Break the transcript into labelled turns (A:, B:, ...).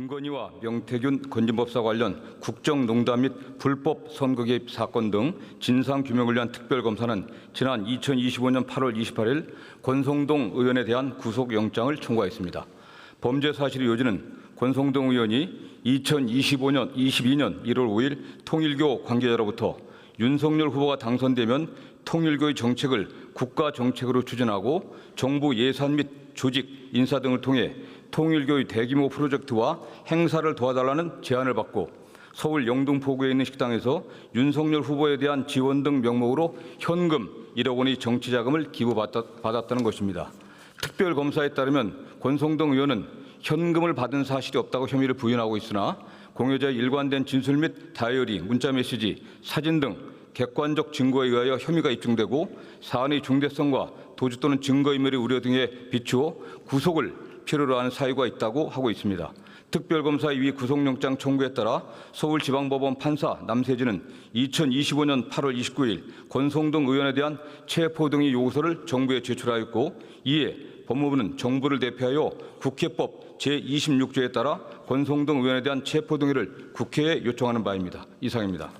A: 김건희와 명태균 건진법사 관련 국정농단 및 불법 선거 개입 사건 등 진상 규명을 위한 특별검사는 지난 2025년 8월 28일 권성동 의원에 대한 구속영장을 청구하였습니다. 범죄 사실의 요지는 권성동 의원이 2025년 22년 1월 5일 통일교 관계자로부터 윤석열 후보가 당선되면 통일교의 정책을 국가 정책으로 추진하고 정부 예산 및 조직, 인사 등을 통해 통일교의 대규모 프로젝트와 행사를 도와달라는 제안을 받고 서울 영등포구에 있는 식당에서 윤석열 후보에 대한 지원 등 명목으로 현금 1억 원의 정치 자금을 기부받았다는 것입니다. 특별검사에 따르면 권성동 의원은 현금을 받은 사실이 없다고 혐의를 부인하고 있으나 공여자의 일관된 진술 및 다이어리, 문자메시지, 사진 등 객관적 증거에 의하여 혐의가 입증되고 사안의 중대성과 도주 또는 증거인멸의 우려 등에 비추어 구속을 필요로 하는 사유가 있다고 하고 있습니다. 특별검사 위 구속영장 청구에 따라 서울지방법원 판사 남세진은 2025년 8월 29일 권성동 의원에 대한 체포 등의 요구서를 정부에 제출하였고 이에 법무부는 정부를 대표하여 국회법 제26조에 따라 권성동 의원에 대한 체포 등의를 국회에 요청하는 바입니다. 이상입니다.